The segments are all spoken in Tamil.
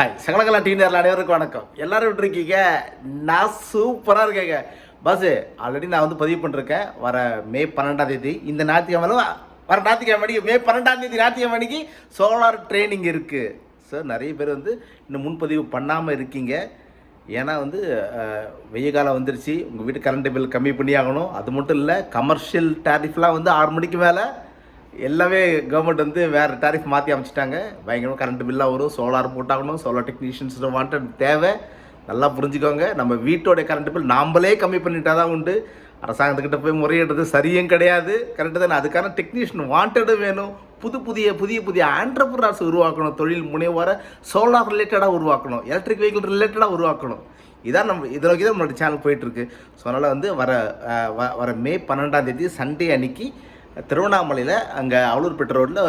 ஹாய் சகலகலா டிவி அனைவருக்கும் வணக்கம். எல்லாரும் எப்படி இருக்கீங்க? நான் சூப்பராக இருக்கேங்க. பஸ் ஆல்ரெடி நான் வந்து பதிவு பண்ணிருக்கேன். வர மே பன்னெண்டாம் தேதி. இந்த ஞாயிற்றுக்கிழமை வர ஞாயிற்றுக்கிழமை மணிக்கு மே பன்னெண்டாம் தேதி ஞாயிற்றுக்கிழமை மணிக்கு சோலார் ட்ரைனிங் இருக்குது சார் நிறைய பேர் வந்து இன்னும் முன்பதிவு பண்ணாமல் இருக்கீங்க. ஏன்னா வந்து வெய்ய காலம் வந்துருச்சு. உங்கள் வீட்டு கரண்ட் பில் கம்மி பண்ணி ஆகணும் அது மட்டும் இல்லை கமர்ஷியல் டேரிஃப்லாம் வந்து ஆறு மணிக்கு மேலே எல்லாமே கவர்மெண்ட் வந்து வேறு டாரிஃப் மாற்றி அமைச்சிட்டாங்க. பயங்கரமாக கரண்ட் பில்லாக வரும் சோலார் போட்டாகணும் சோலார் டெக்னீஷியன்ஸ் வாண்டட் தேவை. நல்லா புரிஞ்சுக்கோங்க. நம்ம வீட்டோடைய கரண்ட் பில் நாம்மளே கம்மி பண்ணிட்டா தான் உண்டு. அரசாங்கத்துக்கிட்ட போய் முறையிடுறது சரியும் கிடையாது. கரெக்டு தானே. அதுக்கான டெக்னீஷியன் வாண்டடும் வேணும். புது புதிய புதிய புதிய ஆண்டர்பிரினர்ஸ் உருவாக்கணும். தொழில் முனைவோரை சோலார் ரிலேட்டடாக உருவாக்கணும். எலக்ட்ரிக் வெஹிக்கிள் ரிலேட்டடாக உருவாக்கணும். இதான் நம்ம இதை நோக்கி தான் நம்மளோட சேனல் போயிட்டுருக்கு ஸோ அதனால் வந்து வர வ- வர மே பன்னெண்டாம் தேதி சண்டே அன்னைக்கு திருவண்ணாமலையில் அங்கே அவலூர் பெற்ற ரோட்டில்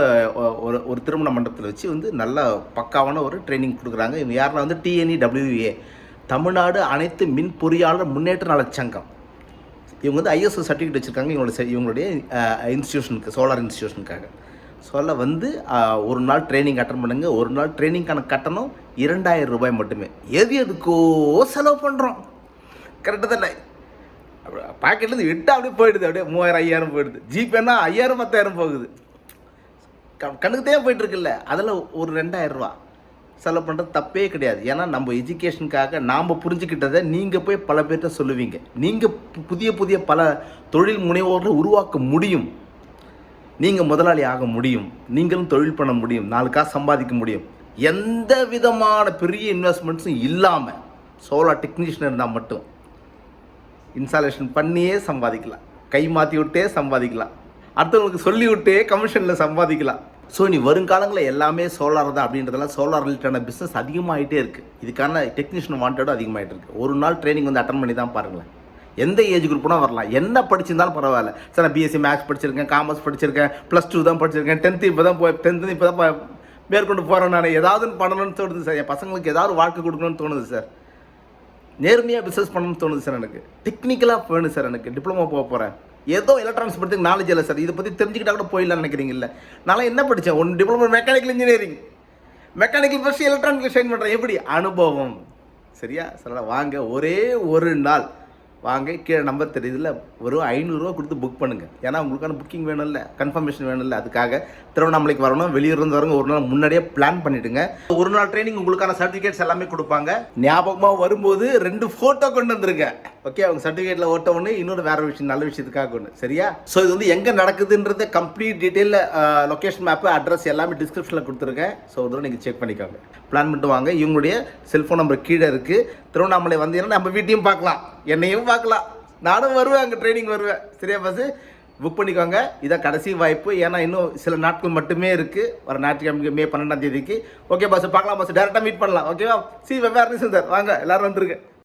ஒரு ஒரு திருமண மண்டபத்தில் வச்சு வந்து நல்ல பக்காவான ஒரு ட்ரைனிங் கொடுக்குறாங்க. இவங்க யாருன்னா வந்து டிஎன்இ டபிள்யூஏ தமிழ்நாடு அனைத்து மின் பொறியாளர் முன்னேற்ற நலச் சங்கம். இவங்க வந்து ஐஎஸ்ஓ சர்டிஃபிகேட் வச்சுருக்காங்க. இவங்களோட இவங்களுடைய இன்ஸ்டியூஷனுக்கு சோலார் இன்ஸ்டியூஷனுக்காக ஸோ அதில் வந்து ஒரு நாள் ட்ரைனிங் அட்டன் பண்ணுங்கள் ஒரு நாள் ட்ரைனிங்கான கட்டணம் இரண்டாயிரம் ரூபாய் மட்டுமே. எது எதுக்கோ செலவு பண்ணுறோம் கரெக்டாக தானே? பாக்கெட்லேருந்து விட்டு அப்படியே போயிடுது அப்படியே மூவாயிரம் ஐயாயிரம் போயிடுது. ஜிபேனா ஐயாயிரம் பத்தாயிரம் போகுது. க- போயிட்டுருக்குல்ல அதில் ஒரு ரெண்டாயிரம் ரூபா. செலவு பண்ணுறது தப்பே கிடையாது. ஏன்னா நம்ம எஜுகேஷனுக்காக நாம் புரிஞ்சுக்கிட்டதை நீங்கள் போய் பல பேர்கிட்ட சொல்லுவீங்க. நீங்கள் புதிய புதிய பல தொழில் முனைவோர்களை உருவாக்க முடியும். நீங்கள் முதலாளி ஆக முடியும். நீங்களும் தொழில் பண்ண முடியும். நாலு காசு சம்பாதிக்க முடியும். எந்த விதமான பெரிய இன்வெஸ்ட்மெண்ட்ஸும் இல்லாமல் சோலார் டெக்னீஷியன் இருந்தால் மட்டும் இன்ஸ்டாலேஷன் பண்ணியே சம்பாதிக்கலாம். கை மாற்றி விட்டே சம்பாதிக்கலாம். அடுத்தவங்களுக்கு சொல்லி விட்டே கமிஷனில் சம்பாதிக்கலாம். ஸோ நீ வருங்காலங்களில் எல்லாமே சோலார் தான் அப்படின்றதெல்லாம் சோலார் ரிலேட்டடான பிஸ்னஸ் அதிகமாகிட்டே இருக்குது இதுக்கான டெக்னீஷியன் வாண்டடும் அதிகமாகிட்டு இருக்குது ஒரு நாள் ட்ரைனிங் வந்து அட்டன் பண்ணி தான் பாருங்களேன். எந்த ஏஜ் குரூப்னா வரலாம். என்ன படிச்சிருந்தாலும் பரவாயில்ல. சார் நான் பிஎஸ்சி மேக்ஸ் படிச்சிருக்கேன் காமர்ஸ் படிச்சிருக்கேன் ப்ளஸ் டூ தான் படிச்சிருக்கேன் டென்த்து இப்போ தான் போய் டென்த்து இப்போ தான் மேற்கொண்டு போகிறேன் நான். ஏதாவது பண்ணணும்னு தோணுது சார். என் பசங்களுக்கு ஏதாவது வாழ்க்கை கொடுக்கணும்னு தோணுது சார். நேர்மையாக பிஸ்னஸ் பண்ணணும்னு தோணுது சார் எனக்கு. டெக்னிக்கலாக வேணும் சார் எனக்கு. டிப்ளமோ போக போகிறேன் ஏதோ எலக்ட்ரானிக்ஸ் பற்றி நாலேஜ் இல்லை சார். இதை பற்றி தெரிஞ்சுக்கிட்டா கூட போயிடலாம்னு நினைக்கிறீங்கல்ல நான் என்ன படித்தேன்? One diploma mechanical engineering mechanical first electronic shine பண்ணுறேன் எப்படி? அனுபவம். சரியா? சார் வாங்க. ஒரே ஒரு நாள். வாங்க கீழே நம்பர் தெரியுதுல வெறும் ஐநூறுரூவா கொடுத்து புக் பண்ணுங்கள் ஏன்னா உங்களுக்கான புக்கிங் வேணும்ல கன்ஃபர்மேஷன் வேணும்ல அதுக்காக திருவண்ணாமலைக்கு வரணும் வெளியூர்லேருந்து வரவங்க ஒரு நாள் முன்னாடியே பிளான் பண்ணிவிடுங்க ஒரு நாள் ட்ரைனிங் உங்களுக்கான சர்டிஃபிகேட்ஸ் எல்லாமே கொடுப்பாங்க. ஞாபகமாக வரும்போது ரெண்டு ஃபோட்டோ கொண்டு வந்துருங்க. ஓகே அவங்க சர்டிஃபிகேட்டில் ஓட்ட ஒன்று இன்னொரு வேறு விஷயம் நல்ல விஷயத்துக்காக ஒன்று சரியா? ஸோ இது வந்து எங்கே நடக்குதுன்றது complete detail location map address எல்லாமே டிஸ்கிரிப்ஷனில் கொடுத்துருக்கேன். ஸோ ஒரு நீங்கள் செக் பண்ணிக்கோங்க. பிளான் பண்ணிட்டு வாங்க. இவங்களுடைய செல்ஃபோன் நம்பர் கீழே இருக்குது திருவண்ணாமலை வந்தீங்கன்னா நம்ம வீட்டையும் பார்க்கலாம். என்னையும் பார்க்கலாம். நானும் வருவேன் அங்கே ட்ரைனிங் வருவேன். சரியா பஸ் புக் பண்ணிக்கோங்க. இதான் கடைசி வாய்ப்பு. ஏன்னா இன்னும் சில நாட்கள் மட்டுமே இருக்குது வர ஞாயிற்றுக்கிழமை மே பன்னெண்டாம் தேதிக்கு. ஓகே பஸ் பார்க்கலாம் பஸ் டேரெக்டாக மீட் பண்ணலாம். ஓகேவா சி வெவ்வேறு சார் வாங்க எல்லாரும் வந்துருங்க.